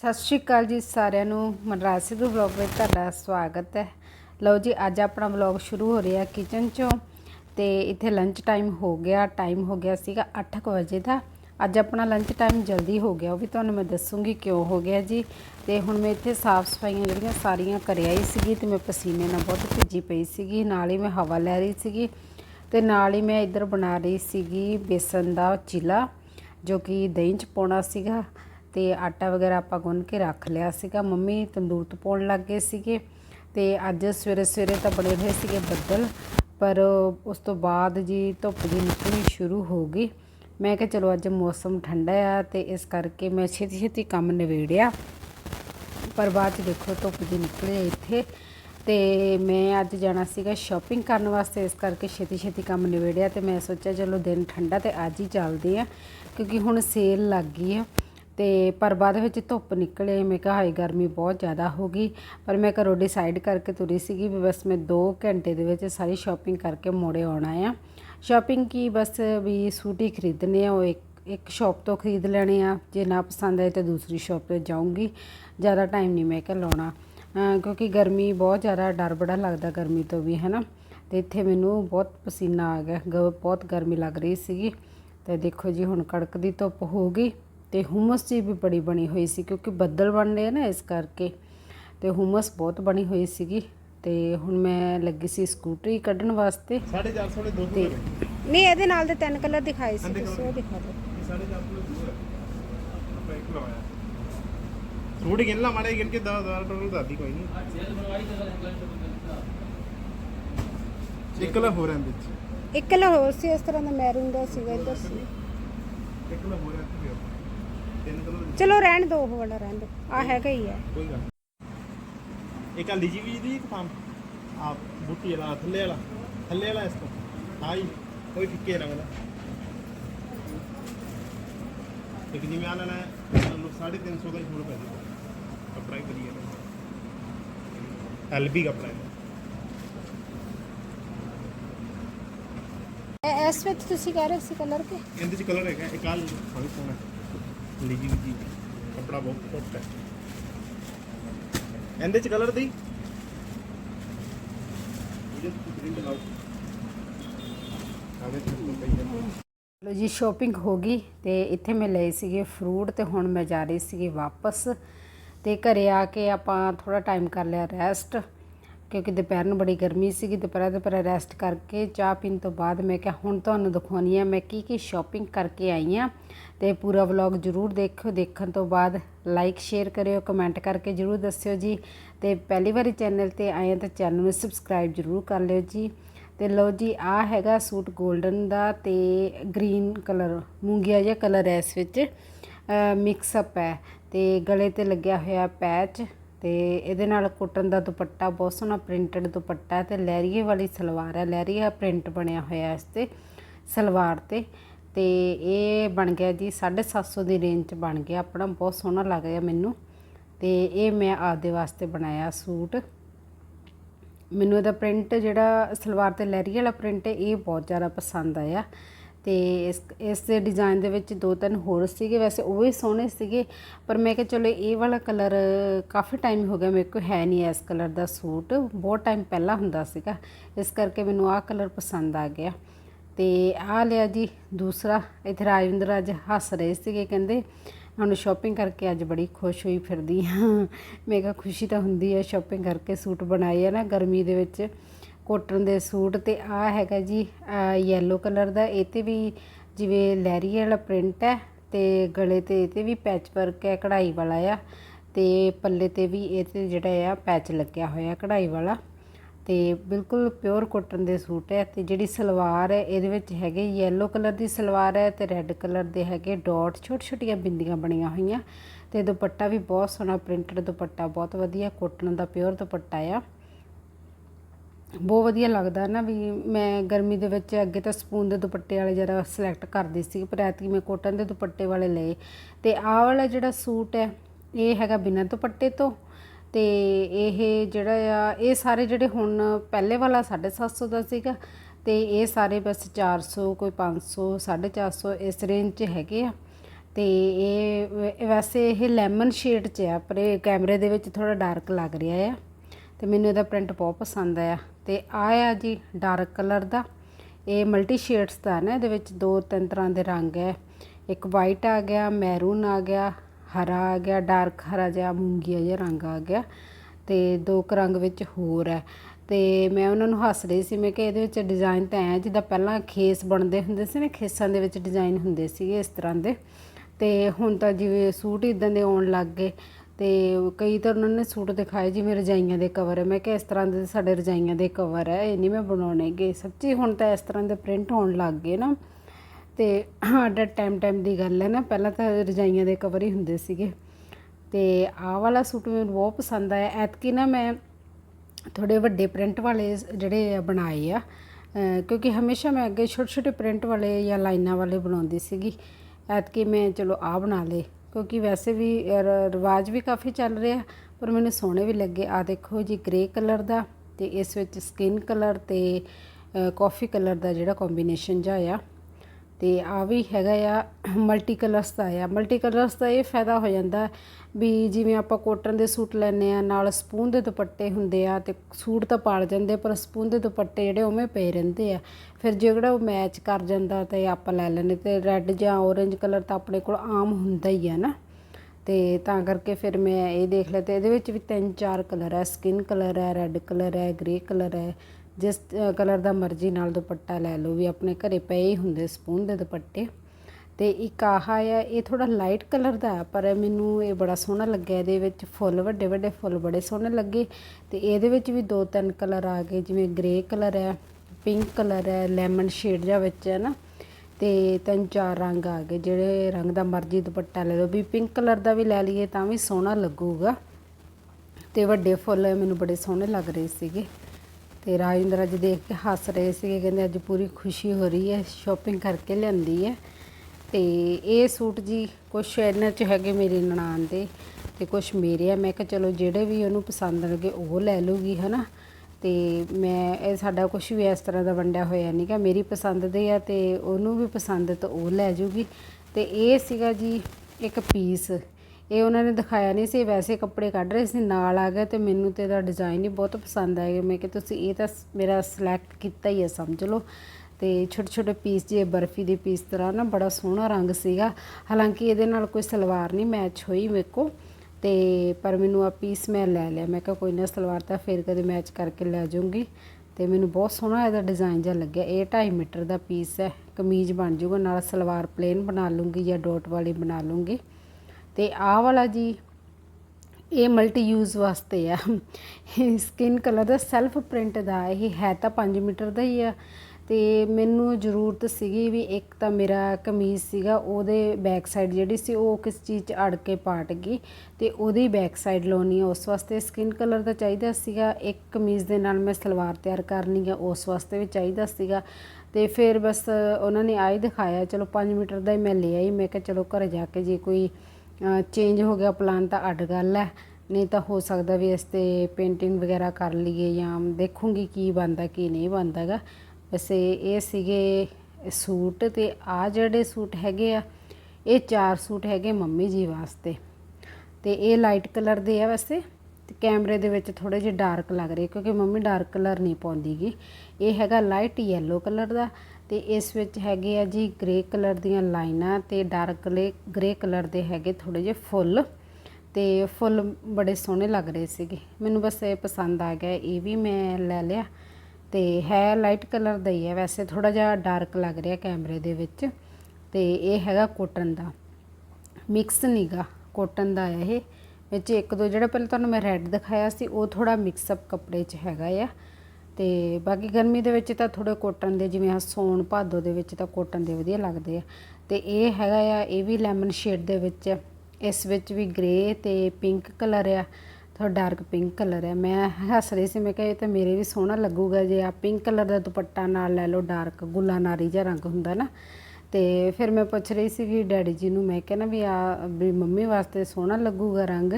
ਸਤਿ ਸ਼੍ਰੀ ਅਕਾਲ ਜੀ ਸਾਰਿਆਂ ਨੂੰ। ਮਨਰਾਜ ਸਿੱਧੂ ਵਲੌਗ ਵਿੱਚ ਤੁਹਾਡਾ ਸਵਾਗਤ ਹੈ। ਲਓ ਜੀ, ਅੱਜ ਆਪਣਾ ਵਲੌਗ ਸ਼ੁਰੂ ਹੋ ਰਿਹਾ ਕਿਚਨ ਚੋਂ ਤੇ ਇੱਥੇ ਲੰਚ ਟਾਈਮ ਹੋ ਗਿਆ। ਟਾਈਮ ਹੋ ਗਿਆ ਸੀਗਾ 8:00 ਵਜੇ ਦਾ। ਅੱਜ ਆਪਣਾ ਲੰਚ ਟਾਈਮ ਜਲਦੀ ਹੋ ਗਿਆ। ਉਹ ਵੀ ਤੁਹਾਨੂੰ ਮੈਂ ਦੱਸੂਗੀ ਕਿਉਂ ਹੋ ਗਿਆ ਜੀ। ਤੇ ਹੁਣ ਮੈਂ ਇੱਥੇ ਸਾਫ਼ ਸਫਾਈਆਂ ਜਿਹੜੀਆਂ ਸਾਰੀਆਂ ਕਰਿਆ ਹੀ ਸੀਗੀ ਤੇ ਮੈਂ ਪਸੀਨੇ ਨਾਲ ਬਹੁਤ ਭਿੱਜੀ ਪਈ ਸੀਗੀ। ਨਾਲ ਹੀ ਮੈਂ ਹਵਾ ਲੈ ਰਹੀ ਸੀਗੀ ਤੇ ਨਾਲ ਹੀ ਮੈਂ ਇੱਧਰ ਬਣਾ ਰਹੀ ਸੀਗੀ ਬੇਸਨ ਦਾ ਚਿਲਾ ਜੋ ਕਿ ਦਹੀਂ ਚ ਪਾਉਣਾ ਸੀਗਾ। ਤੇ ਆਟਾ ਵਗੈਰਾ ਆਪਾਂ ਗੁੰਨ ਕੇ ਰੱਖ ਲਿਆ ਸੀਗਾ। ਮੰਮੀ ਤੰਦੂਰ ਤੋਂ ਪਾਉਣ ਲੱਗ ਗਏ ਸੀਗੇ ਤੇ ਅੱਜ ਸਵੇਰੇ ਸਵੇਰੇ ਤਾਂ ਬਣੇ ਹੋਏ ਸੀਗੇ ਬੱਦਲ, ਪਰ ਉਸ ਤੋਂ ਬਾਅਦ ਜੀ ਧੁੱਪ ਜੀ ਨਿਕਲਣੀ ਸ਼ੁਰੂ ਹੋ ਗਈ। ਮੈਂ ਕਿਹਾ ਚਲੋ ਅੱਜ ਮੌਸਮ ਠੰਡਾ ਆ ਤੇ ਇਸ ਕਰਕੇ ਮੈਂ ਛੇਤੀ ਛੇਤੀ ਕੰਮ ਨਿਬੇੜਿਆ। ਪਰ ਬਾਅਦ ਚ ਦੇਖੋ ਧੁੱਪ ਜੀ ਨਿਕਲੇ ਇੱਥੇ ਤੇ ਮੈਂ ਅੱਜ ਜਾਣਾ ਸੀਗਾ ਸ਼ਾਪਿੰਗ ਕਰਨ ਵਾਸਤੇ, ਇਸ ਕਰਕੇ ਛੇਤੀ ਛੇਤੀ ਕੰਮ ਨਿਬੇੜਿਆ ਤੇ ਮੈਂ ਸੋਚਿਆ ਚਲੋ ਦਿਨ ਠੰਡਾ ਤੇ ਅੱਜ ਹੀ ਚੱਲਦੇ ਆ, ਕਿਉਂਕਿ ਹੁਣ ਸੇਲ ਲੱਗ ਗਈ ਆ। ਤੇ ਪਰ ਬਾਅਦ ਵਿੱਚ ਧੁੱਪ ਨਿਕਲੇ, ਮੈਂ ਕਿਹਾ ਹਾਏ ਗਰਮੀ ਬਹੁਤ ਜ਼ਿਆਦਾ ਹੋ ਗਈ। ਪਰ ਮੈਂ ਘਰੋਂ ਡਿਸਾਈਡ ਕਰਕੇ ਤੁਰੀ ਸੀਗੀ ਵੀ ਬਸ ਮੈਂ 2 ਘੰਟੇ ਦੇ ਵਿੱਚ ਸਾਰੀ ਸ਼ਾਪਿੰਗ ਕਰਕੇ ਮੋੜੇ ਆਉਣਾ ਆ। ਸ਼ਾਪਿੰਗ ਕੀ ਬਸ ਵੀ ਸੂਟ ਹੀ ਖਰੀਦਣੇ ਆ, ਉਹ ਇੱਕ ਇੱਕ ਸ਼ਾਪ ਤੋਂ ਖਰੀਦ ਲੈਣੇ ਆ। ਜੇ ਨਾ ਪਸੰਦ ਆਏ ਤਾਂ ਦੂਸਰੀ ਸ਼ਾਪ ਤੇ ਜਾਊਂਗੀ, ਜ਼ਿਆਦਾ ਟਾਈਮ ਨਹੀਂ ਮੈਂ ਕਿ ਲਾਉਣਾ ਕਿਉਂਕਿ ਗਰਮੀ ਬਹੁਤ ਜ਼ਿਆਦਾ, ਡਰ ਬੜਾ ਲੱਗਦਾ ਗਰਮੀ ਤੋਂ ਵੀ ਹੈ ਨਾ ਤੇ ਇੱਥੇ ਮੈਨੂੰ ਬਹੁਤ ਪਸੀਨਾ ਆ ਗਿਆ, ਗ- ਬਹੁਤ ਗਰਮੀ ਲੱਗ ਰਹੀ ਸੀਗੀ। ਤੇ ਦੇਖੋ ਜੀ, ਹੁਣ ਕੜਕਦੀ ਧੁੱਪ ਹੋ ਗਈ ਤੇ ਹੁਮਸ ਜੀ ਵੀ ਬੜੀ ਬਣੀ ਹੋਈ ਸੀ ਕਿਉਂਕਿ ਬੱਦਲ ਬਣ ਰਹੇ ਆ ਨਾ ਇਸ ਕਰਕੇ। ਤੇ ਹੁਮਸ ਬਹੁਤ ਬਣੀ ਹੋਈ ਸੀਗੀ ਤੇ ਹੁਣ ਮੈਂ ਲੱਗੀ ਸੀ ਸਕੂਟਰੀ ਕੱਢਣ ਵਾਸਤੇ। 450 ਦੇ ਦੋ ਨਹੀਂ ਇਹਦੇ ਨਾਲ ਦੇ ਤਿੰਨ ਕਲਰ ਦਿਖਾਏ ਸੀ ਤੁਸੀਂ ਉਹ ਦਿਖਾ ਦਿਓ। 450 ਦੇ ਦੋ ਆਪਾਂ ਇੱਕ ਲਵਾਇਆ ਥੋੜੀ ਗਿਣ ਲਾ ਮਾੜੇ ਗਿਣ ਕੇ 10 10 ਟੋਟਲ ਦਾਦੀ ਕੋਈ ਨਹੀਂ। ਇੱਕ ਹੋ ਰਿਹਾ ਵਿੱਚ। ਇੱਕ ਕਲਰ ਹੋਰ ਸੀ ਇਸ ਤਰ੍ਹਾਂ ਦਾ ਮੈਰੂਨ ਦਾ ਸੀਗਾ ਇੱਧਰ ਸੀ। ਇੱਕ ਹੋ ਰਿਹਾ ਇੱਥੇ ਤਿੰਨ ਕਲਰ ਚਲੋ ਰਹਿਣ ਦੋ ਉਹ ਵਾਲਾ ਰਹਿਣ ਦੋ। ਆ ਹੈਗਾ ਹੀ ਹੈ। ਕੋਈ ਗੱਲ ਇੱਕ ਆ ਲੀਜੀ ਵੀ ਦੀ ਇੱਕ ਆ ਬੁੱਟੀ ਵਾਲਾ ਥੱਲੇ ਵਾਲਾ ਥੱਲੇ ਵਾਲਾ ਇਸ ਤੋਂ। ਆਈ ਕੋਈ ਫਿੱਕੇ ਰੰਗ ਦਾ ਇੱਕ ਜਿਵੇਂ ਆ ਲੈਣਾ ਹੈ 350 ਦਾ ਹੀ ਹੋਰ ਪੈ ਜਾਊਗਾ। ਕਪੜਾ ਹੀ ਵਧੀਆ ਹੈ। ਐਲਬੀ ਕਪੜਾ ਹੈ। ਇਹ ਇਸ ਵਿੱਚ ਤੁਸੀਂ ਕਹਿ ਰਹੇ ਸੀ ਕਲਰ ਕੇ? ਇਹਦੇ ਚ ਕਲਰ ਹੈਗਾ ਇੱਕ ਆਲ ਬੜੀ ਸੋਹਣਾ ਲੀਜੀ ਵੀ ਕਪੜਾ ਬਹੁਤ ਸੌਫਟ ਹੈ। ਇਹਦੇ ਚ ਕਲਰ ਦੀ? ਲੋ ਜੀ ਸ਼ਾਪਿੰਗ ਹੋ ਗਈ ਤੇ ਇੱਥੇ ਮੈਂ ਲਏ ਸੀਗੇ ਫਰੂਟ ਤੇ ਹੁਣ ਮੈਂ ਜਾ ਰਹੀ ਸੀਗੀ ਵਾਪਸ। ਤੇ ਘਰੇ ਆ ਕੇ ਆਪਾਂ ਥੋੜਾ ਟਾਈਮ ਕਰ ਲਿਆ ਰੈਸਟ ਕਿਉਂਕਿ ਦੁਪਹਿਰ ਨੂੰ ਬੜੀ ਗਰਮੀ ਸੀਗੀ, ਦੁਪਹਿਰ ਦੁਪਹਿਰ ਰੈਸਟ ਕਰਕੇ ਚਾਹ ਪੀਣ ਤੋਂ ਬਾਅਦ ਮੈਂ ਕਿਹਾ, ਹੁਣ ਤੁਹਾਨੂੰ ਦਿਖਾਉਣੀ ਆ, ਮੈਂ ਕੀ ਕੀ ਸ਼ਾਪਿੰਗ ਕਰਕੇ ਆਈ ਆ। ਤੇ ਪੂਰਾ ਵਲੌਗ ਜਰੂਰ ਦੇਖਿਓ, ਦੇਖਣ ਤੋਂ ਬਾਅਦ ਲਾਈਕ ਸ਼ੇਅਰ ਕਰਿਓ ਕਮੈਂਟ ਕਰਕੇ ਜਰੂਰ ਦੱਸਿਓ ਜੀ। ਤੇ ਪਹਿਲੀ ਵਾਰੀ ਚੈਨਲ ਤੇ ਆਏ ਆ ਤਾਂ ਚੈਨਲ ਨੂੰ ਸਬਸਕ੍ਰਾਈਬ ਜਰੂਰ ਕਰ ਲਿਓ ਜੀ। ਤੇ ਲਓ ਜੀ, ਆ ਹੈਗਾ ਸੂਟ 골ਡਨ ਦਾ ਤੇ ਗ੍ਰੀਨ ਕਲਰ ਮੂੰਗੀਆ ਜਿਹਾ ਕਲਰ ਹੈ ਇਸ ਵਿੱਚ। ਮਿਕਸ ਅਪ ਹੈ ਤੇ ਗਲੇ ਤੇ ਲੱਗਿਆ ਹੋਇਆ ਪੈਚ ਤੇ ਇਹਦੇ ਨਾਲ ਕੋਟਨ ਦਾ ਦੁਪੱਟਾ ਬਹੁਤ ਸੋਹਣਾ ਪ੍ਰਿੰਟਡ ਦੁਪੱਟਾ ਹੈ ਤੇ ਲਹਿਰੀਏ ਵਾਲੀ ਸਲਵਾਰ ਹੈ। ਲਹਿਰੀਆ ਪ੍ਰਿੰਟ ਬਣਿਆ ਹੋਇਆ ਇਸ ਤੇ, ਸਲਵਾਰ ਤੇ। ਤੇ ਇਹ ਬਣ ਗਿਆ ਜੀ 750 ਦੀ ਰੇਂਜ ਚ ਬਣ ਗਿਆ। ਆਪਣਾ ਬਹੁਤ ਸੋਹਣਾ ਲੱਗ ਗਿਆ ਮੈਨੂੰ। ਤੇ ਇਹ ਮੈਂ ਆਪਦੇ ਵਾਸਤੇ ਬਣਾਇਆ ਸੂਟ। ਮੈਨੂੰ ਇਹਦਾ ਪ੍ਰਿੰਟ ਜਿਹੜਾ ਸਲਵਾਰ ਤੇ ਲਹਿਰੀ ਵਾਲਾ ਪ੍ਰਿੰਟ ਹੈ, ਇਹ ਬਹੁਤ ਜ਼ਿਆਦਾ ਪਸੰਦ ਆਇਆ। ਤੇ ਇਸ ਇਸ ਦੇ ਡਿਜ਼ਾਈਨ ਦੇ ਵਿੱਚ ਦੋ ਤਿੰਨ ਹੋਰ ਸੀਗੇ, ਵੈਸੇ ਉਹ ਵੀ ਸੋਹਣੇ ਸੀਗੇ, ਪਰ ਮੈਂ ਕਿਹਾ ਚਲੋ ਇਹ ਵਾਲਾ ਕਲਰ ਕਾਫੀ ਟਾਈਮ ਹੋ ਗਿਆ, ਮੇਰੇ ਕੋਲ ਹੈ ਨਹੀਂ ਇਸ ਕਲਰ ਦਾ ਸੂਟ, ਬਹੁਤ ਟਾਈਮ ਪਹਿਲਾਂ ਹੁੰਦਾ ਸੀਗਾ, ਇਸ ਕਰਕੇ ਮੈਨੂੰ ਆਹ ਕਲਰ ਪਸੰਦ ਆ ਗਿਆ। ਤੇ ਆਹ ਲਿਆ ਜੀ ਦੂਸਰਾ ਇੱਥੇ ਰਾਜਵਿੰਦਰ ਅੱਜ ਹੱਸ ਰਹੇ ਸੀਗੇ, ਕਹਿੰਦੇ ਹੁਣ ਸ਼ਾਪਿੰਗ ਕਰਕੇ ਅੱਜ ਬੜੀ ਖੁਸ਼ ਹੋਈ ਫਿਰਦੀ ਹਾਂ। ਮੈਂ ਕਿਹਾ ਖੁਸ਼ੀ ਤਾਂ ਹੁੰਦੀ ਹੈ ਸ਼ਾਪਿੰਗ ਕਰਕੇ ਸੂਟ ਬਣਾਏ ਆ ਨਾ ਗਰਮੀ ਦੇ ਵਿੱਚ। ਕੋਟਨ ਦੇ ਸੂਟ ਤੇ ਆ ਹੈਗਾ ਜੀ ਯੈਲੋ ਕਲਰ ਦਾ, ਇਹ ਤੇ ਵੀ ਜਿਵੇਂ ਲਹਿਰੀ ਵਾਲਾ ਪ੍ਰਿੰਟ ਹੈ ਤੇ ਗਲੇ ਤੇ ਇਹ ਤੇ ਵੀ ਪੈਚ ਵਰਕ ਹੈ, ਕਢਾਈ ਵਾਲਾ ਆ ਤੇ ਪੱਲੇ ਤੇ ਵੀ ਇਹ ਤੇ ਜਿਹੜਾ ਆ ਪੈਚ ਲੱਗਿਆ ਹੋਇਆ ਕਢਾਈ ਵਾਲਾ ਤੇ ਬਿਲਕੁਲ ਪਿਓਰ ਕੋਟਨ ਦੇ ਸੂਟ ਹੈ ਤੇ ਜਿਹੜੀ ਸਲਵਾਰ ਹੈ, ਇਹਦੇ ਵਿੱਚ ਹੈਗੇ ਯੈਲੋ ਕਲਰ ਦੀ ਸਲਵਾਰ ਹੈ ਤੇ ਰੈੱਡ ਕਲਰ ਦੇ ਹੈਗੇ ਡਾਟ ਛੋਟੀ ਛੋਟੀਆਂ ਬਿੰਦੀਆਂ ਬਣੀਆਂ ਹੋਈਆਂ ਤੇ ਦੁਪੱਟਾ ਵੀ ਬਹੁਤ ਸੋਹਣਾ ਪ੍ਰਿੰਟਡ ਦੁਪੱਟਾ, ਬਹੁਤ ਵਧੀਆ ਕੋਟਨ ਦਾ ਪਿਓਰ ਦੁਪੱਟਾ ਆ। ਬਹੁਤ ਵਧੀਆ ਲੱਗਦਾ ਨਾ ਵੀ ਮੈਂ ਗਰਮੀ ਦੇ ਵਿੱਚ ਅੱਗੇ ਤਾਂ ਸਪੂਨ ਦੇ ਦੁਪੱਟੇ ਵਾਲੇ ਜਰਾ ਸਿਲੈਕਟ ਕਰਦੀ ਸੀ, ਪਰ ਐਤਕੀ ਮੈਂ ਕੋਟਨ ਦੇ ਦੁਪੱਟੇ ਵਾਲੇ ਲਏ। ਤੇ ਆਹ ਵਾਲਾ ਜਿਹੜਾ ਸੂਟ ਹੈ, ਇਹ ਹੈਗਾ ਬਿਨਾਂ ਦੁਪੱਟੇ ਤੋਂ। ਤੇ ਇਹ ਜਿਹੜਾ ਆ, ਇਹ ਸਾਰੇ ਜਿਹੜੇ ਹੁਣ ਪਹਿਲੇ ਵਾਲਾ 750 ਦਾ ਸੀਗਾ, ਤੇ ਇਹ ਸਾਰੇ ਬਸ 400 ਕੋਈ 500 450 ਇਸ ਰੇਂਜ 'ਚ ਹੈਗੇ ਆ। ਤੇ ਇਹ ਵੈਸੇ ਇਹ ਲੈਮਨ ਸ਼ੇਡ 'ਚ ਆ, ਪਰ ਇਹ ਕੈਮਰੇ ਦੇ ਵਿੱਚ ਥੋੜਾ ਡਾਰਕ ਲੱਗ ਰਿਹਾ ਆ। ਤੇ ਮੈਨੂੰ ਇਹਦਾ ਪ੍ਰਿੰਟ ਬਹੁਤ ਪਸੰਦ ਆਇਆ। ਤੇ ਆ ਜੀ ਡਾਰਕ ਕਲਰ ਦਾ। ਇਹ ਮਲਟੀ ਸ਼ੇਡਸ ਦਾ ਨਾ, ਇਹਦੇ ਵਿੱਚ ਦੋ ਤਿੰਨ ਤਰ੍ਹਾਂ ਦੇ ਰੰਗ ਹੈ। ਇੱਕ ਵਾਈਟ ਆ ਗਿਆ ਮੈਰੂਨ ਆ ਗਿਆ, ਹਰਾ ਆ ਗਿਆ ਡਾਰਕ ਹਰਾ ਜਿਹਾ, ਮੂੰਗੀਆ ਜਿਹਾ ਰੰਗ ਆ ਗਿਆ ਤੇ ਦੋ ਕੁ ਰੰਗ ਵਿੱਚ ਹੋਰ ਹੈ। ਤੇ ਮੈਂ ਉਹਨਾਂ ਨੂੰ ਹੱਸ ਰਹੀ ਸੀ, ਮੈਂ ਕਿ ਇਹਦੇ ਵਿੱਚ ਡਿਜ਼ਾਈਨ ਤਾਂ ਐ ਜਿੱਦਾਂ ਪਹਿਲਾਂ ਖੇਸ ਬਣਦੇ ਹੁੰਦੇ ਸੀ ਨਾ, ਖੇਸਾਂ ਦੇ ਵਿੱਚ ਡਿਜ਼ਾਈਨ ਹੁੰਦੇ ਸੀਗੇ ਇਸ ਤਰ੍ਹਾਂ ਦੇ। ਤੇ ਹੁਣ ਤਾਂ ਜਿਵੇਂ ਸੂਟ ਇਦਾਂ ਦੇ ਆਉਣ ਲੱਗ ਗਏ ਤੇ ਕਈ ਤਾਂ ਉਹਨਾਂ ਨੇ ਸੂਟ ਦਿਖਾਏ ਜਿਵੇਂ ਰਜਾਈਆਂ ਦੇ ਕਵਰ ਹੈ ਮੈਂ ਕਿਹਾ ਇਸ ਤਰ੍ਹਾਂ ਦੇ ਸਾਡੇ ਰਜਾਈਆਂ ਦੇ ਕਵਰ ਹੈ ਇਹ ਨਹੀਂ ਮੈਂ ਬਣਾਉਣੇਗੇ ਸੱਚੀ ਹੁਣ ਤਾਂ ਇਸ ਤਰ੍ਹਾਂ ਦੇ ਪ੍ਰਿੰਟ ਹੋਣ ਲੱਗ ਗਏ ਨਾ। ਤੇ ਅੱਡ ਟਾਈਮ ਟਾਈਮ ਦੀ ਗੱਲ ਹੈ ਨਾ, ਪਹਿਲਾਂ ਤਾਂ ਰਜਾਈਆਂ ਦੇ ਕਵਰ ਹੀ ਹੁੰਦੇ ਸੀਗੇ। ਤੇ ਆਹ ਵਾਲਾ ਸੂਟ ਮੈਨੂੰ ਬਹੁਤ ਪਸੰਦ ਆਇਆ। ਐਤਕੀ ਨਾ ਮੈਂ ਥੋੜੇ ਵੱਡੇ ਪ੍ਰਿੰਟ ਵਾਲੇ ਜਿਹੜੇ ਆ ਬਣਾਏ ਆ ਕਿਉਂਕਿ ਹਮੇਸ਼ਾ ਮੈਂ ਅੱਗੇ ਛੋਟੇ ਛੋਟੇ ਪ੍ਰਿੰਟ ਵਾਲੇ ਜਾਂ ਲਾਈਨਾਂ ਵਾਲੇ ਬਣਾਉਂਦੀ ਸੀਗੀ। ਐਤਕੀ ਮੈਂ ਚਲੋ ਆ ਬਣਾ ਲਏ। ਕਿਉਂਕਿ ਵੈਸੇ ਵੀ ਰਿਵਾਜ ਵੀ ਕਾਫੀ ਚੱਲ ਰਿਹਾ, ਪਰ ਮੈਨੂੰ ਸੋਹਣੇ ਵੀ ਲੱਗੇ। ਆ ਦੇਖੋ ਜੀ ਗ੍ਰੇ ਕਲਰ ਦਾ ਤੇ ਇਸ ਵਿੱਚ ਸਕਿਨ ਕਲਰ ਤੇ ਕਾਫੀ ਕਲਰ ਦਾ ਜਿਹੜਾ ਕੰਬੀਨੇਸ਼ਨ ਜਿਹਾ ਆ। ਤੇ ਆ ਵੀ ਹੈਗਾ ਆ ਮਲਟੀ ਕਲਰਸ ਦਾ ਆ। ਮਲਟੀ ਕਲਰਸ ਦਾ ਇਹ ਫਾਇਦਾ ਹੋ ਜਾਂਦਾ ਵੀ ਜਿਵੇਂ ਆਪਾਂ ਕੋਟਨ ਦੇ ਸੂਟ ਲੈਨੇ ਆ, ਨਾਲ ਸਪੂਨ ਦੇ ਦੁਪੱਟੇ ਹੁੰਦੇ ਆ ਤੇ ਸੂਟ ਤਾਂ ਪਾਲ ਜਾਂਦੇ ਪਰ ਸਪੂਨ ਦੇ ਦੁਪੱਟੇ ਜਿਹੜੇ ਉਵੇਂ ਪਏ ਰਹਿੰਦੇ ਆ। ਫਿਰ ਜਿਹੜਾ ਉਹ ਮੈਚ ਕਰ ਜਾਂਦਾ ਤੇ ਆਪਾਂ ਲੈ ਲੈਂਦੇ, ਤੇ ਰੈੱਡ ਜਾਂ orange ਕਲਰ ਤਾਂ ਆਪਣੇ ਕੋਲ ਆਮ ਹੁੰਦਾ ਹੀ ਆ ਨਾ। ਤੇ ਤਾਂ ਕਰਕੇ ਫਿਰ ਮੈਂ ਇਹ ਦੇਖ ਲਿਆ, ਤੇ ਇਹਦੇ ਵਿੱਚ ਵੀ ਤਿੰਨ ਚਾਰ ਕਲਰ ਹੈ ਸਕਿਨ ਕਲਰ ਹੈ ਰੈੱਡ ਕਲਰ ਹੈ ਗ੍ਰੇ ਕਲਰ ਹੈ ਜਿਸ ਕਲਰ ਦਾ ਮਰਜ਼ੀ ਨਾਲ ਦੁਪੱਟਾ ਲੈ ਲਓ, ਵੀ ਆਪਣੇ ਘਰੇ ਪਏ ਹੀ ਹੁੰਦੇ ਸਪੂਨ ਦੇ ਦੁਪੱਟੇ। ਤੇ ਇੱਕ ਆਹ ਆ ਇਹ ਥੋੜਾ ਲਾਈਟ ਕਲਰ ਦਾ, ਪਰ ਮੈਨੂੰ ਇਹ ਬੜਾ ਸੋਹਣਾ ਲੱਗਿਆ, ਇਹਦੇ ਵਿੱਚ ਫੁੱਲ ਵੱਡੇ ਵੱਡੇ ਫੁੱਲ ਬੜੇ ਸੋਹਣੇ ਲੱਗੇ। ਤੇ ਇਹਦੇ ਵਿੱਚ ਵੀ ਦੋ ਤਿੰਨ ਕਲਰ ਆ ਗਏ, ਜਿਵੇਂ ਗ੍ਰੇ ਕਲਰ ਹੈ ਪਿੰਕ ਕਲਰ ਹੈ ਲੈਮਨ ਸ਼ੇਡ ਜਾਂ ਵਿੱਚ ਹੈ ਨਾ। ਤੇ ਤਿੰਨ ਚਾਰ ਰੰਗ ਆ ਗਏ, ਜਿਹੜੇ ਰੰਗ ਦਾ ਮਰਜ਼ੀ ਦੁਪੱਟਾ ਲੈ ਲਓ। ਵੀ ਪਿੰਕ ਕਲਰ ਦਾ ਵੀ ਲੈ ਲਈਏ, ਤਾਂ ਵੀ ਸੋਹਣਾ ਲੱਗੂਗਾ। ਤੇ ਵੱਡੇ ਫੁੱਲ ਮੈਨੂੰ ਬੜੇ ਸੋਹਣੇ ਲੱਗ ਰਹੇ ਸੀਗੇ। ਤੇ ਰਾਜਿੰਦਰ ਅੱਜ ਦੇਖ ਕੇ ਹੱਸ ਰਹੇ ਸੀਗੇ, ਕਹਿੰਦੇ ਅੱਜ ਪੂਰੀ ਖੁਸ਼ੀ ਹੋ ਰਹੀ ਹੈ ਸ਼ਾਪਿੰਗ ਕਰਕੇ ਲਿਆਂਦੀ ਹੈ। ਤੇ ਇਹ ਸੂਟ ਜੀ ਕੁਛ ਇਹਨਾਂ 'ਚ ਹੈਗੇ ਮੇਰੇ ਨਨਾਣ ਦੇ ਤੇ ਕੁਛ ਮੇਰੇ ਆ। ਮੈਂ ਕਿਹਾ ਚਲੋ ਜਿਹੜੇ ਵੀ ਉਹਨੂੰ ਪਸੰਦ ਲੱਗੇ ਉਹ ਲੈ ਲੂਗੀ, ਹਨਾ। ਤੇ ਮੈਂ, ਇਹ ਸਾਡਾ ਕੁਝ ਵੀ ਇਸ ਤਰ੍ਹਾਂ ਦਾ ਵੰਡਿਆ ਹੋਇਆ ਨਹੀਂ ਕਿ ਮੇਰੀ ਪਸੰਦ ਦੇ ਆ ਤੇ ਉਹਨੂੰ ਵੀ ਪਸੰਦ, ਤਾਂ ਉਹ ਲੈ ਜੂਗੀ। ਤੇ ਇਹ ਸੀਗਾ ਜੀ ਇੱਕ ਪੀਸ ਇਹ ਉਹਨਾਂ ਨੇ ਦਿਖਾਇਆ ਨਹੀਂ ਸੀ ਵੈਸੇ ਕੱਪੜੇ ਕੱਢ ਰਹੇ ਸੀ, ਨਾਲ ਆ ਗਿਆ ਤੇ ਮੈਨੂੰ ਤੇ ਇਹਦਾ ਡਿਜ਼ਾਈਨ ਹੀ ਬਹੁਤ ਪਸੰਦ ਆਇਆ। ਮੈਂ ਕਿ ਤੁਸੀਂ ਇਹ ਤਾਂ ਮੇਰਾ ਸਿਲੈਕਟ ਕੀਤਾ ਹੀ ਹੈ, ਸਮਝ ਲਓ। ਤੇ ਛੋਟੇ ਛੋਟੇ ਪੀਸ ਜੇ ਬਰਫੀ ਦੇ ਪੀਸ ਤਰ੍ਹਾਂ ਨਾ, ਬੜਾ ਸੋਹਣਾ ਰੰਗ ਸੀਗਾ। ਹਾਲਾਂਕਿ ਇਹਦੇ ਨਾਲ ਕੋਈ ਸਲਵਾਰ ਨਹੀਂ ਮੈਚ ਹੋਈ ਮੇਰੇ ਕੋ ਤੇ ਪਰ ਮੈਨੂੰ ਆ ਪੀਸ ਮੈਂ ਲੈ ਲਿਆ। ਮੈਂ ਕਿਹਾ, ਕੋਈ ਨਾ, ਸਲਵਾਰ ਤਾਂ ਫਿਰ ਕਦੇ ਮੈਚ ਕਰਕੇ ਲੈ ਜਾਊਂਗੀ। ਤੇ ਮੈਨੂੰ ਬਹੁਤ ਸੋਹਣਾ ਇਹਦਾ ਡਿਜ਼ਾਈਨ ਜਿਹਾ ਲੱਗਿਆ। ਇਹ 2.5 ਮੀਟਰ ਦਾ ਪੀਸ ਹੈ। ਕਮੀਜ਼ ਬਣ ਜਾਊਗਾ, ਨਾਲ ਸਲਵਾਰ ਪਲੇਨ ਬਣਾ ਲੂੰਗੀ ਜਾਂ ਡੋਟ ਵਾਲੀ ਬਣਾ ਲੂੰਗੀ ਤੇ ਆਹ ਵਾਲਾ ਜੀ, ਇਹ ਮਲਟੀ ਯੂਜ਼ ਵਾਸਤੇ ਆ। ਸਕਿਨ ਕਲਰ ਦਾ ਸੈਲਫ ਪ੍ਰਿੰਟ ਦਾ, ਇਹ ਹੈ ਤਾਂ 5 ਮੀਟਰ ਦਾ ਹੀ ਆ। ਤੇ ਮੈਨੂੰ ਜ਼ਰੂਰਤ ਸੀਗੀ ਵੀ ਇੱਕ ਤਾਂ ਮੇਰਾ ਕਮੀਜ਼ ਸੀਗਾ, ਉਹਦੇ ਬੈਕ ਸਾਈਡ ਜਿਹੜੀ ਸੀ, ਉਹ ਕਿਸ ਚੀਜ਼ 'ਚ ਅੜ ਕੇ ਪਾਟ ਗਈ ਤੇ ਉਹਦੀ ਬੈਕ ਸਾਈਡ ਲਾਉਣੀ ਆ। ਉਸ ਵਾਸਤੇ ਸਕਿਨ ਕਲਰ ਦਾ ਚਾਹੀਦਾ ਸੀਗਾ। ਇੱਕ ਕਮੀਜ਼ ਦੇ ਨਾਲ ਮੈਂ ਸਲਵਾਰ ਤਿਆਰ ਕਰਨੀ ਆ, ਉਸ ਵਾਸਤੇ ਵੀ ਚਾਹੀਦਾ ਸੀਗਾ। ਤੇ ਫਿਰ ਬਸ ਉਹਨਾਂ ਨੇ ਆਈ ਦਿਖਾਇਆ, ਚਲੋ 5 ਮੀਟਰ ਦਾ ਹੀ ਮੈਂ ਲਿਆ ਹੀ ਮੈਂ ਕਿਹਾ, ਚਲੋ ਘਰ ਜਾ ਕੇ ਜੇ ਕੋਈ ਚੇਂਜ ਹੋ ਗਿਆ ਪਲਾਨ ਤਾਂ ਅੱਡ ਗੱਲ ਹੈ। ਨਹੀਂ ਤਾਂ ਹੋ ਸਕਦਾ ਵੀ ਇਸ ਤੇ ਪੇਂਟਿੰਗ ਵਗੈਰਾ ਕਰ ਲਈਏ ਜਾਂ ਦੇਖੂੰਗੀ ਕੀ ਬਣਦਾ, ਕੀ ਨਹੀਂ ਬਣਦਾਗਾ ਵੈਸੇ ਇਹ ਸੀਗੇ ਸੂਟ ਤੇ ਆ ਜਿਹੜੇ ਸੂਟ ਹੈਗੇ ਆ, ਇਹ ਚਾਰ ਸੂਟ ਹੈਗੇ ਮੰਮੀ ਜੀ ਵਾਸਤੇ। ਤੇ ਇਹ ਲਾਈਟ ਕਲਰ ਦੇ ਆ ਵੈਸੇ, ਤੇ ਕੈਮਰੇ ਦੇ ਵਿੱਚ ਥੋੜੇ ਜਿਹੇ ਡਾਰਕ ਲੱਗ ਰਹੇ ਕਿਉਂਕਿ ਮੰਮੀ ਡਾਰਕ ਕਲਰ ਨਹੀਂ ਪਾਉਂਦੀਗੀ ਇਹ ਹੈਗਾ ਲਾਈਟ ਯੈਲੋ ਕਲਰ ਦਾ ਤੇ ਇਸ ਵਿੱਚ ਹੈਗੇ ਆ ਜੀ ਗ੍ਰੇ ਕਲਰ ਦੀਆਂ ਲਾਈਨਾਂ ਤੇ ਡਾਰਕ ਗ੍ਰੇ ਕਲਰ ਦੇ ਹੈਗੇ ਥੋੜੇ ਜਿਹੇ ਫੁੱਲ ਤੇ ਫੁੱਲ ਬੜੇ ਸੋਹਣੇ ਲੱਗ ਰਹੇ ਸੀਗੇ। ਮੈਨੂੰ ਬਸ ਇਹ ਪਸੰਦ ਆ ਗਿਆ, ਇਹ ਵੀ ਮੈਂ ਲੈ ਲਿਆ ਤੇ ਹੈ ਲਾਈਟ ਕਲਰ ਦਾ ਹੀ ਹੈ। ਵੈਸੇ ਥੋੜਾ ਜਿਹਾ ਡਾਰਕ ਲੱਗ ਰਿਹਾ ਕੈਮਰੇ ਦੇ ਵਿੱਚ ਤੇ ਇਹ ਹੈਗਾ ਕੋਟਨ ਦਾ। ਮਿਕਸ ਨੀਗਾ ਕੋਟਨ ਦਾ ਇਹ। ਵਿੱਚ ਇੱਕ ਦੋ ਜਿਹੜਾ ਪਹਿਲਾਂ ਤੁਹਾਨੂੰ ਮੈਂ ਰੈੱਡ ਦਿਖਾਇਆ ਸੀ, ਉਹ ਥੋੜਾ ਮਿਕਸ ਅਪ ਕੱਪੜੇ 'ਚ ਹੈਗਾ ਆ। ਤੇ ਬਾਕੀ ਗਰਮੀ ਦੇ ਵਿੱਚ ਤਾਂ ਥੋੜੇ ਕੋਟਨ ਦੇ, ਜਿਵੇਂ ਆ ਸੌਣ ਭਾਦੋ ਦੇ ਵਿੱਚ ਤਾਂ ਕੋਟਨ ਦੇ ਵਧੀਆ ਲੱਗਦੇ ਆ। ਤੇ ਇਹ ਹੈਗਾ ਆ, ਇਹ ਵੀ ਲੈਮਨ ਸ਼ੇਡ ਦੇ ਵਿੱਚ ਆ। ਇਸ ਵਿੱਚ ਵੀ ਗ੍ਰੇ ਤੇ ਪਿੰਕ ਕਲਰ ਆ। ਥੋੜਾ ਡਾਰਕ ਪਿੰਕ ਕਲਰ ਹੈ ਮੈਂ ਹੱਸ ਰਹੀ ਸੀ, ਮੈਂ ਕਿਹਾ ਇਹ ਤਾਂ ਮੇਰੇ ਵੀ ਸੋਹਣਾ ਲੱਗੂਗਾ ਜੇ ਆ ਪਿੰਕ ਕਲਰ ਦਾ ਦੁਪੱਟਾ ਨਾਲ ਲੈ ਲਓ ਡਾਰਕ ਗੁਲਾਨਾਰੀ ਜਿਹਾ ਰੰਗ ਹੁੰਦਾ ਨਾ। ਤੇ ਫਿਰ ਮੈਂ ਪੁੱਛ ਰਹੀ ਸੀ ਕਿ ਡੈਡੀ ਜੀ ਨੂੰ, ਮੈਂ ਕਿਹਾ ਨਾ ਵੀ ਆ ਵੀ ਮੰਮੀ ਵਾਸਤੇ ਸੋਹਣਾ ਲੱਗੂਗਾ ਰੰਗ।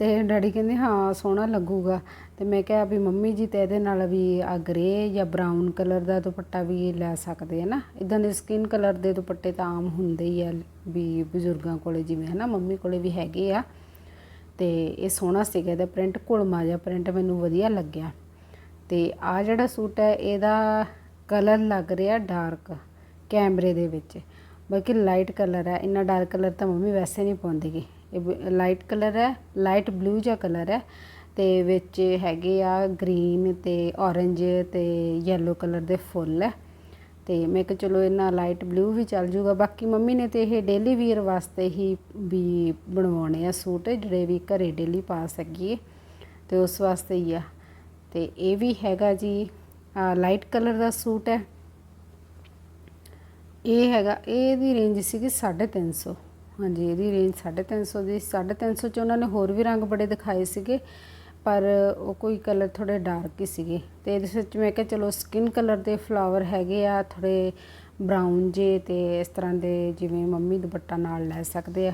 ਤੇ ਡੈਡੀ ਕਹਿੰਦੇ, ਹਾਂ, ਸੋਹਣਾ ਲੱਗੂਗਾ। ਤੇ ਮੈਂ ਕਿਹਾ ਵੀ ਮੰਮੀ ਜੀ ਤੇ ਇਹਦੇ ਨਾਲ ਵੀ ਆ ਗ੍ਰੇ ਜਾਂ ਬਰਾਊਨ ਕਲਰ ਦਾ ਦੁਪੱਟਾ ਵੀ ਲੈ ਸਕਦੇ ਹੈ ਨਾ? ਇਦਾਂ ਦੇ ਸਕਿਨ ਕਲਰ ਦੇ ਦੁਪੱਟੇ ਤਾਂ ਆਮ ਹੁੰਦੇ ਹੀ ਆ, ਵੀ ਬਜ਼ੁਰਗਾਂ ਕੋਲੇ ਜਿਵੇਂ ਹੈ ਨਾ ਮੰਮੀ ਕੋਲੇ ਵੀ ਹੈਗੇ ਆ। ਤੇ ਇਹ ਸੋਹਣਾ ਸੀਗਾ ਇਹਦਾ ਪ੍ਰਿੰਟ ਘੁਲਮਾ ਜਿਹਾ ਪ੍ਰਿੰਟ ਮੈਨੂੰ ਵਧੀਆ ਲੱਗਿਆ। ਤੇ ਆ ਜਿਹੜਾ ਸੂਟ ਹੈ, ਇਹਦਾ ਕਲਰ ਲੱਗ ਰਿਹਾ ਡਾਰਕ ਕੈਮਰੇ ਦੇ ਵਿੱਚ। ਬਲਕਿ ਲਾਈਟ ਕਲਰ ਹੈ, ਇੰਨਾ ਡਾਰਕ ਕਲਰ ਤਾਂ ਮੰਮੀ ਵੈਸੇ ਨਹੀਂ ਪਾਉਂਦੀਗੀ ਲਾਈਟ ਕਲਰ ਹੈ ਲਾਈਟ ਬਲੂ ਜਿਹਾ ਕਲਰ ਹੈ ਤੇ ਵਿੱਚ ਹੈਗੇ ਆ ਗ੍ਰੀਨ ਤੇ orange ਤੇ yellow ਕਲਰ ਦੇ ਫੁੱਲ ਹੈ। ਤੇ ਮੈਂ ਕਿਹਾ ਚਲੋ ਇਹਨਾਂ ਲਾਈਟ ਬਲੂ ਵੀ ਚੱਲ ਜੂਗਾ। ਬਾਕੀ ਮੰਮੀ ਨੇ ਤੇ ਇਹ ਡੇਲੀ ਵੀਅਰ ਵਾਸਤੇ ਹੀ ਵੀ ਬਣਵਾਉਣੇ ਆ ਸੂਟ, ਜਿਹੜੇ ਵੀ ਘਰੇ ਡੇਲੀ ਪਾ ਸਕੀਏ। ਤੇ ਉਸ ਵਾਸਤੇ ਹੀ ਆ। ਤੇ ਇਹ ਵੀ ਹੈਗਾ ਜੀ ਲਾਈਟ ਕਲਰ ਦਾ ਸੂਟ ਹੈ। ਇਹ ਹੈਗਾ, ਇਹਦੀ ਰੇਂਜ ਸੀਗੀ 350 ਹਾਂਜੀ, ਇਹਦੀ ਰੇਂਜ 350 ਦੀ 350 ਚ ਉਹਨਾਂ ਨੇ ਹੋਰ ਵੀ ਰੰਗ ਬੜੇ ਦਿਖਾਏ ਸੀਗੇ, ਪਰ ਉਹ ਕੋਈ ਕਲਰ ਥੋੜੇ ਡਾਰਕ ਹੀ ਸੀਗੇ। ਤੇ ਇਹਦੇ ਵਿੱਚ ਮੈਂ ਕਿਹਾ, ਚਲੋ ਸਕਿਨ ਕਲਰ ਦੇ ਫਲਾਵਰ ਹੈਗੇ ਆ ਥੋੜੇ ਬਰਾਊਨ ਜੇ ਤੇ ਇਸ ਤਰ੍ਹਾਂ ਦੇ ਜਿਵੇਂ ਮੰਮੀ ਦੁਪੱਟਾ ਨਾਲ ਲੈ ਸਕਦੇ ਆ।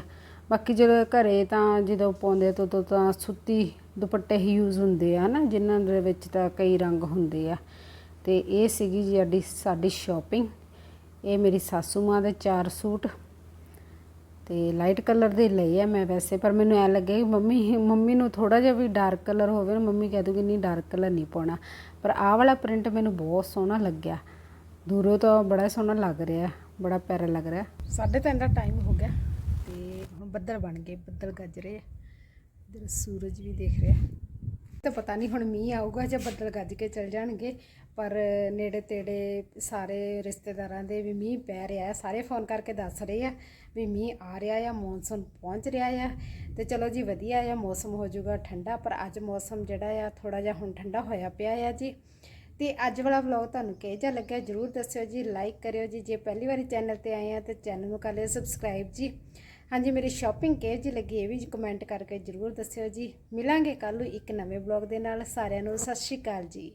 ਬਾਕੀ ਜਦੋਂ ਘਰੇ ਤਾਂ ਜਦੋਂ ਪਾਉਂਦੇ ਤੋਂ ਤੋਂ ਤਾਂ ਸੁੱਤੀ ਦੁਪੱਟੇ ਹੀ ਯੂਜ਼ ਹੁੰਦੇ ਆ ਨਾ ਜਿਨ੍ਹਾਂ ਦੇ ਵਿੱਚ ਤਾਂ ਕਈ ਰੰਗ ਹੁੰਦੇ ਆ। ਤੇ ਇਹ ਸੀਗੀ ਜੀ ਸਾਡੀ ਸਾਡੀ ਸ਼ਾਪਿੰਗ ਇਹ ਮੇਰੀ ਸਾਸੂ ਮਾਂ ਦੇ ਚਾਰ ਸੂਟ। ਤੇ ਲਾਈਟ ਕਲਰ ਦੇ ਲਏ ਆ ਮੈਂ ਵੈਸੇ, ਪਰ ਮੈਨੂੰ ਐ ਲੱਗਿਆ ਕਿ ਮੰਮੀ ਮੰਮੀ ਨੂੰ ਥੋੜਾ ਜਿਹਾ ਵੀ ਡਾਰਕ ਕਲਰ ਹੋਵੇ ਨਾ ਮੰਮੀ ਕਹਿ ਦੂਗੀ, ਨਹੀਂ ਡਾਰਕ ਕਲਰ ਨਹੀਂ ਪਾਉਣਾ। ਪਰ ਆਹ ਵਾਲਾ ਪ੍ਰਿੰਟ ਮੈਨੂੰ ਬਹੁਤ ਸੋਹਣਾ ਲੱਗਿਆ। ਦੂਰੋਂ ਤਾਂ ਬੜਾ ਸੋਹਣਾ ਲੱਗ ਰਿਹਾ, ਬੜਾ ਪਿਆਰਾ ਲੱਗ ਰਿਹਾ। ਸਾਢੇ ਤਿੰਨ ਦਾ ਟਾਈਮ ਹੋ ਗਿਆ ਤੇ ਹੁਣ ਬੱਦਲ ਬਣ ਗਏ, ਬੱਦਲ ਗੱਜ ਰਹੇ ਆ। ਇਧਰ ਸੂਰਜ ਵੀ ਦੇਖ ਰਿਹਾ। ਤਾਂ ਪਤਾ ਨਹੀਂ ਹੁਣ ਮੀਂਹ ਆਊਗਾ ਜਾਂ ਬੱਦਲ ਗੱਜ ਕੇ ਚਲ ਜਾਣਗੇ। ਪਰ ਨੇੜੇ ਤੇੜੇ ਸਾਰੇ ਰਿਸ਼ਤੇਦਾਰਾਂ ਦੇ ਵੀ ਮੀਂਹ ਪੈ ਰਿਹਾ ਹੈ। ਸਾਰੇ ਫੋਨ ਕਰਕੇ ਦੱਸ ਰਹੇ ਆ ਵੀ ਮੀਂਹ ਆ ਰਿਹਾ ਆ, ਮੌਨਸੂਨ ਪਹੁੰਚ ਰਿਹਾ ਆ ਤੇ ਚਲੋ ਜੀ ਵਧੀਆ ਆ, ਮੌਸਮ ਹੋ ਜਾਊਗਾ ਠੰਡਾ, ਪਰ ਅੱਜ ਮੌਸਮ ਜਿਹੜਾ ਆ ਥੋੜਾ ਜਿਹਾ ਹੁਣ ਠੰਡਾ ਹੋਇਆ ਪਿਆ ਆ ਜੀ। ਤੇ ਅੱਜ ਵਾਲਾ ਵਲੌਗ ਤੁਹਾਨੂੰ ਕਿਹੋ ਜਿਹਾ ਲੱਗਿਆ ਜਰੂਰ ਦੱਸਿਓ ਜੀ ਲਾਈਕ ਕਰਿਓ ਜੀ। ਜੇ ਪਹਿਲੀ ਵਾਰੀ ਚੈਨਲ ਤੇ ਆਏ ਆ ਤਾਂ ਚੈਨਲ ਨੂੰ ਕਰ ਲਿਓ ਸਬਸਕ੍ਰਾਈਬ ਜੀ। ਹਾਂਜੀ, ਮੇਰੀ ਸ਼ਾਪਿੰਗ ਕਿਹੋ ਜਿਹੀ ਲੱਗੀ ਇਹ ਵੀ ਕਮੈਂਟ ਕਰਕੇ ਜਰੂਰ ਦੱਸਿਓ ਜੀ। ਮਿਲਾਂਗੇ ਕੱਲ ਨੂੰ ਇੱਕ ਨਵੇਂ ਵਲੌਗ ਦੇ ਨਾਲ। ਸਾਰਿਆਂ ਨੂੰ ਸਤਿ ਸ਼੍ਰੀ ਅਕਾਲ ਜੀ।